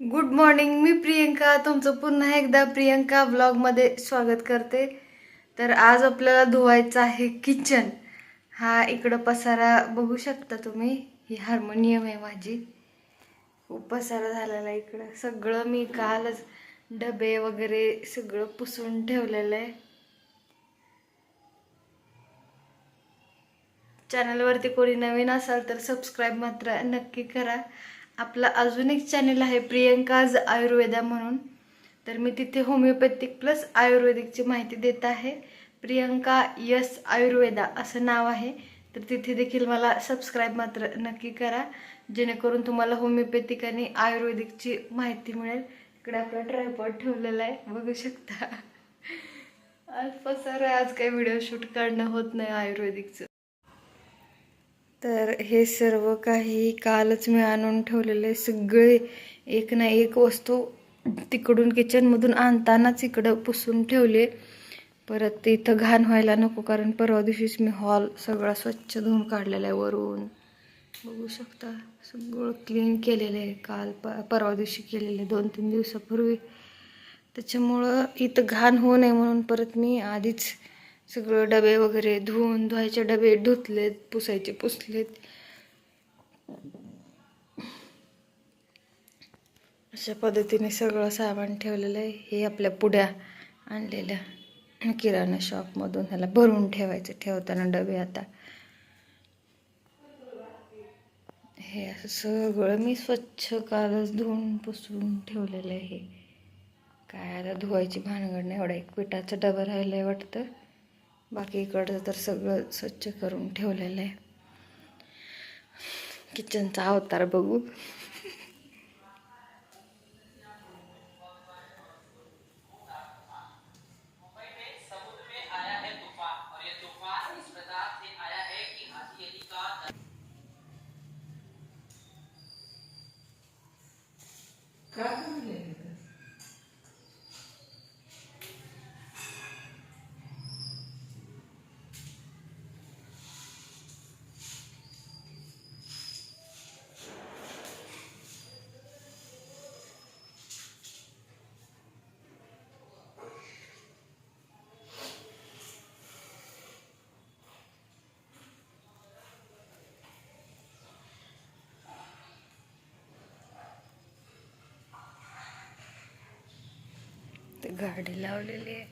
Good morning मी प्रियंका. तुमचं पुन्हा एकदा प्रियंका ब्लॉगमध्ये स्वागत करते. तर आज आपल्याला धुवायचं आहे किचन हा इकडं पसारा बघू शकता तुम्ही. ही हार्मोनियम आहे माझी. खूप पसारा झालेला आहे इकडं. सगळं मी कालच डबे वगैरे सगळं पुसून ठेवलेलं आहे. चॅनलवरती कोणी नवीन असाल तर सबस्क्राईब मात्र नक्की करा. आपला अजून एक चॅनल आहे प्रियंकाज आयुर्वेदा म्हणून. तर मी तिथे होमिओपॅथिक प्लस आयुर्वेदिकची माहिती देत आहे. प्रियंका यस आयुर्वेदा असं नाव आहे. तर तिथे देखील मला सबस्क्राईब मात्र नक्की करा. जेणेकरून तुम्हाला होमिओपॅथिक आणि आयुर्वेदिकची माहिती मिळेल. इकडे आपला ट्रायपॉड ठेवलेला आहे. बघू शकता. आज सर आहे, आज काही व्हिडिओ शूट काढणं होत नाही आयुर्वेदिकचं. तर हे सर्व काही कालच मी आणून ठेवलेले सगळे एक ना एक वस्तू तिकडून किचनमधून आणतानाच इकडं पुसून ठेवले परत इथं घाण व्हायला नको कारण परवा दिवशीच मी हॉल सगळा स्वच्छ धुवून काढलेला आहे वरून. बघू शकता सगळं क्लीन केलेलं आहे. काल प परवा दिवशी केलेलं आहे दोन तीन दिवसापूर्वी. त्याच्यामुळं इथं घाण होऊ नये म्हणून परत मी आधीच सगळं डबे वगैरे धुवून धुवायचे डबे धुतलेत पुसायचे पुसलेत. अशा पद्धतीने सगळं सामान ठेवलेलं आहे. हे आपल्या पुड्या आणलेल्या किराणा शॉपमधून ह्याला भरून ठेवायचं ठेवताना डबे आता. हे असं सगळं मी स्वच्छ कालच धुवून पुसून ठेवलेलं आहे. काय आता धुवायची भानगड नाही एवढा एक पिठाचा डबा राहिला आहे वाटतं. बाकी तर सगळं स्वच्छ करून ठेवलेलं आहे. किचनचा अवतार बघू. गाडी लावलेली आहे.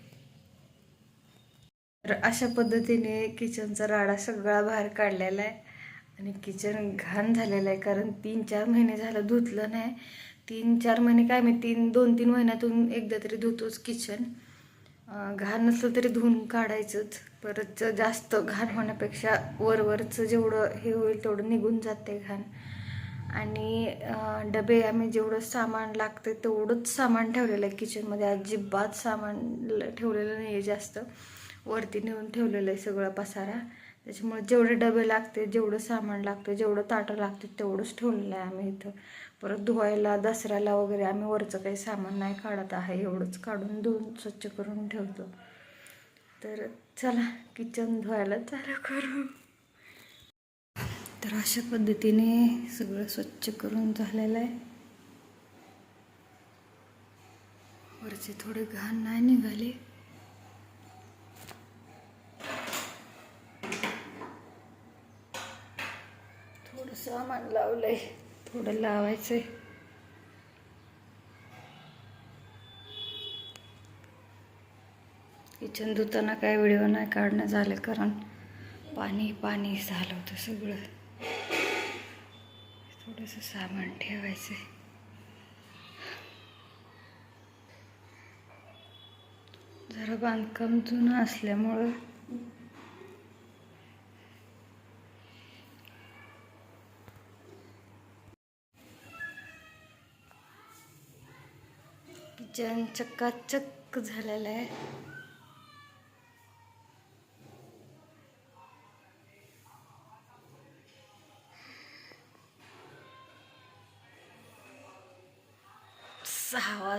तर अशा पद्धतीने किचनचा राडा सगळा बाहेर काढलेला आहे. आणि किचन घाण झालेलं आहे कारण तीन चार महिने झालं धुतलं नाही. तीन चार महिने काय मी तीन दोन तीन महिन्यातून एकदा तरी धुतोच किचन. घाण नसलं तरी धुवून काढायचंच. परत जास्त घाण होण्यापेक्षा वरवरचं जेवढं हे होईल तेवढं निघून जाते घाण. आणि डबे आम्ही जेवढं सामान लागते तेवढंच सामान ठेवलेलं आहे किचनमध्ये अजिबात सामान ल- ठेवलेलं नाही आहे जास्त. वरती नेऊन ठेवलेलं आहे सगळा पसारा. त्याच्यामुळे जेवढे डबे लागते जेवढं सामान लागतं जेवढं ताटं लागते तेवढंच ठेवलेलं आहे आम्ही इथं. परत धुवायला दसऱ्याला वगैरे आम्ही वरचं काही सामान नाही काढत आहे. एवढंच काढून धुवून स्वच्छ करून ठेवतो. तर चला किचन धुवायला चालू करू. तर अशा पद्धतीने सगळं स्वच्छ करून झालेलं आहे. वरचे थोडे घाण नाही निघाले. थोडं सामान लावलंय. थोडं लावायचंय. किचन धुताना काय व्हिडिओ नाही काढणं झालं कारण पाणी पाणी झालं होतं सगळं. थोडंसं सामान ठेवायचं आहे. जरा बांधकाम जुनं असल्यामुळं किचन चक्काचक्क झालेलं आहे.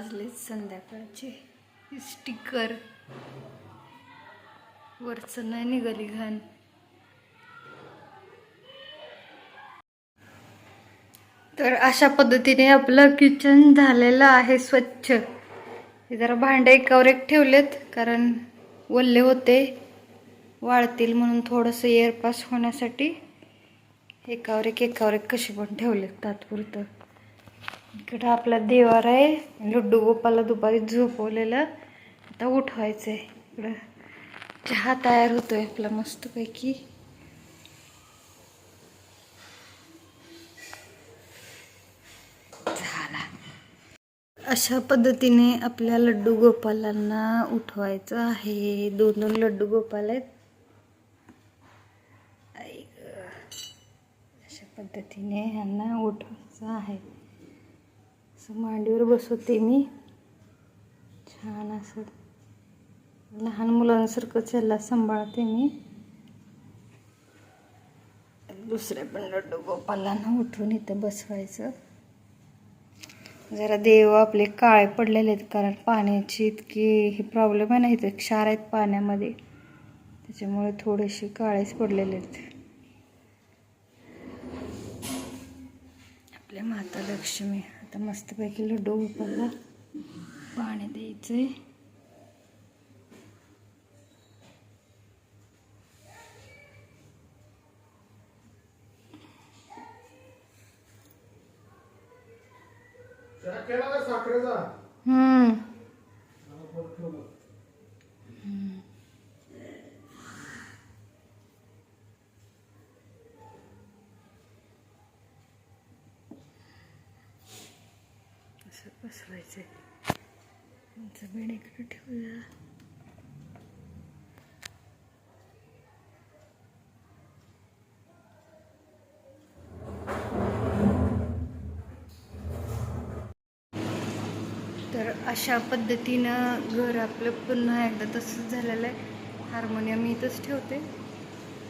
सहा संध्याकाळचे. स्टिकर वरचं नाही निघाली घाण. तर अशा पद्धतीने आपलं किचन झालेलं आहे स्वच्छ. हे जरा भांडे एकावर एक ठेवलेत कारण वल्ले होते. वाळतील म्हणून थोडंसं एअरपास होण्यासाठी एकावर एक एकावर एक कशी पण ठेवलेत तात्पुरतं. इकडं आपला देवार आहे. लड्डू गोपाला दुपारी झोपवलेलं. आता उठवायचं आहे इकडं चहा तयार होतोय आपला मस्तपैकी. झाला. अशा पद्धतीने आपल्या लड्डू गोपालांना उठवायचं आहे. दोन दोन लड्डू गोपाल आहेत. अशा पद्धतीने ह्यांना उठवायचं आहे. असं मांडीवर बसवते मी. छान असं लहान मुलांसारखं त्याला सांभाळते मी. दुसऱ्या पण लड्डू गोपालांना उठून इथं बसवायचं. जरा देव आपले काळे पडलेले आहेत कारण पाण्याची इतकी ही प्रॉब्लेम आहे ना इथे क्षार आहेत पाण्यामध्ये. त्याच्यामुळे थोडेसे काळेच पडलेले आहेत. आपल्या माता लक्ष्मी. आता मस्तपैकी लड्डू गोपालला पाणी द्यायचं आहे केला का साखरेचा हम्म असं बसवायचं तुमचं बेड इकडे ठेवूया. तर अशा पद्धतीनं घर आपलं पुन्हा एकदा तसंच झालेलं आहे. हार्मोनियम इथंच ठेवते.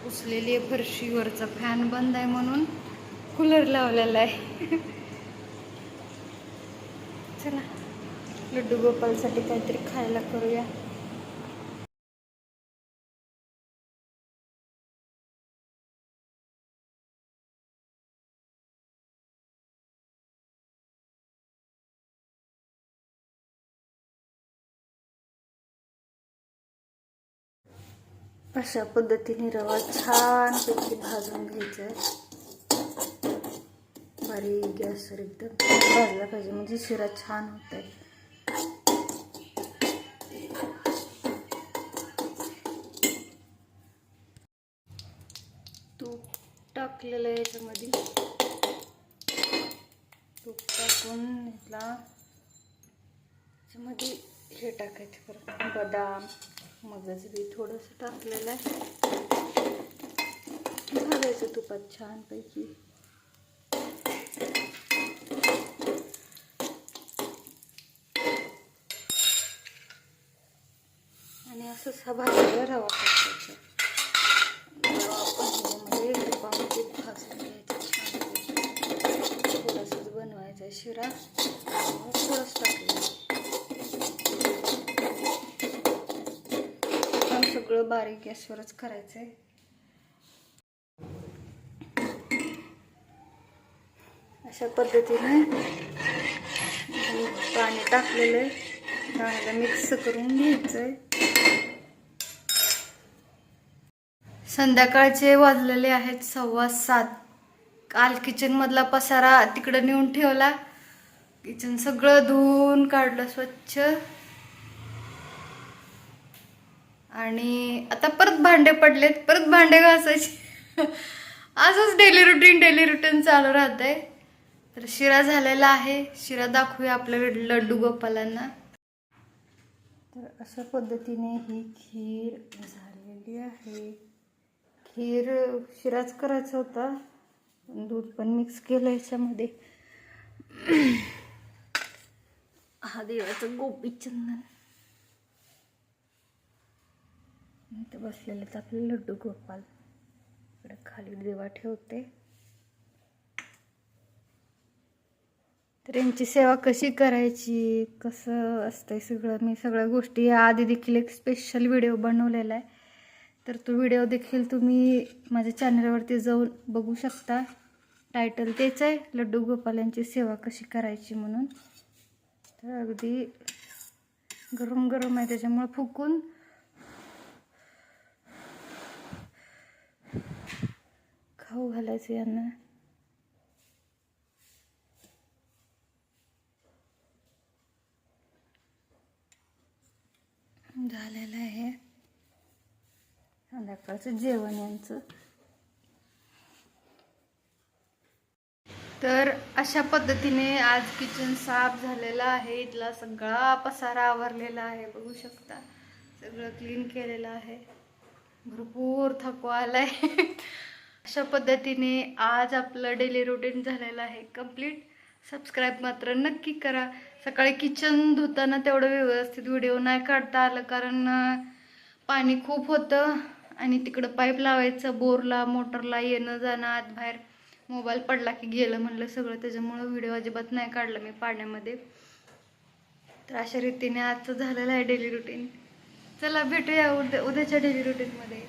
उसलेली आहे फरशीवरचा फॅन बंद आहे म्हणून कूलर लावलेला आहे चला लड्डू गोपालसाठी काहीतरी खायला करूया. अशा पद्धतीने रवा छानपैकी भाजून घ्यायचा आहे. बारीक गॅसवर एकदम भाजला पाहिजे म्हणजे शिरा छान होत आहे तूप टाकलेलं आहे याच्यामध्ये. तूप टाकून घेतला याच्यामध्ये हे टाकायचं परत. बदाम मगच बी थोडंसं टाकलेलं आहे. घालायचं तुपात छानपैकी. आणि असं सभा भाजलेला रवा भाजल्यामध्ये तुपामध्ये भाजून घ्यायचा छानपैकी थोडंसंच बनवायचा आहे शिरा थोडंच टाकलं सगळं बारीक गॅसवरच करायचं आहे अशा पद्धतीने पाणी टाकलेलं आहे मिक्स करून घ्यायचं आहे संध्याकाळचे वाजलेले आहेत सव्वा सात. काल किचनमधला पसारा तिकडं नेऊन ठेवला. किचन सगळं धुवून काढलं स्वच्छ. आणि आता परत भांडे पडलेत. परत भांडे घासायचे. असंच डेली रुटीन डेली रुटीन चालू राहत आहे तर शिरा झालेला आहे. शिरा दाखवूया आपल्या लड्डू गोपालांना. तर अशा पद्धतीने ही खीर झालेली आहे. खीर शिराच करायचा होता. पण दूध पण मिक्स केलं याच्यामध्ये. हा देवाचं गोपीचंदन. इथं बसलेले तर आपले लड्डू गोपाल. इकडे खाली देवा ठेवते. तर यांची सेवा कशी करायची कसं असतंय सगळं? मी सगळ्या गोष्टी या आधी देखील एक स्पेशल व्हिडिओ बनवलेला आहे. तर तो व्हिडिओ देखील तुम्ही माझ्या चॅनलवरती जाऊन बघू शकता. टायटल तेच आहे लड्डू गोपाल यांची सेवा कशी करायची म्हणून. तर अगदी गरम गरम आहे त्याच्यामुळे फुकून. खाऊ घालायचं यांना. झालेलं आहे. संध्याकाळचं जेवण यांचं. तर अशा पद्धतीने आज किचन साफ झालेलं आहे. इथला सगळा पसारा आवरलेला आहे. बघू शकता. सगळं क्लीन केलेलं आहे. भरपूर थकवा आलाय. अशा पद्धतीने आज आपलं डेली रुटीन झालेलं आहे. कंप्लीट सबस्क्राईब मात्र नक्की करा. सकाळी किचन धुताना तेवढं व्यवस्थित व्हिडिओ नाही काढता आलं कारण पाणी खूप होतं. आणि तिकडं पाईप लावायचं बोरला मोटरला येणं जाणं आत बाहेर मोबाईल पडला की गेलं म्हणलं सगळं. त्याच्यामुळं व्हिडिओ अजिबात नाही काढला मी पाण्यामध्ये. तर अशा रीतीने आजचं झालेलं आहे डेली रुटीन. चला भेटूया उद्या उद्याच्या डेली रुटीनमध्ये.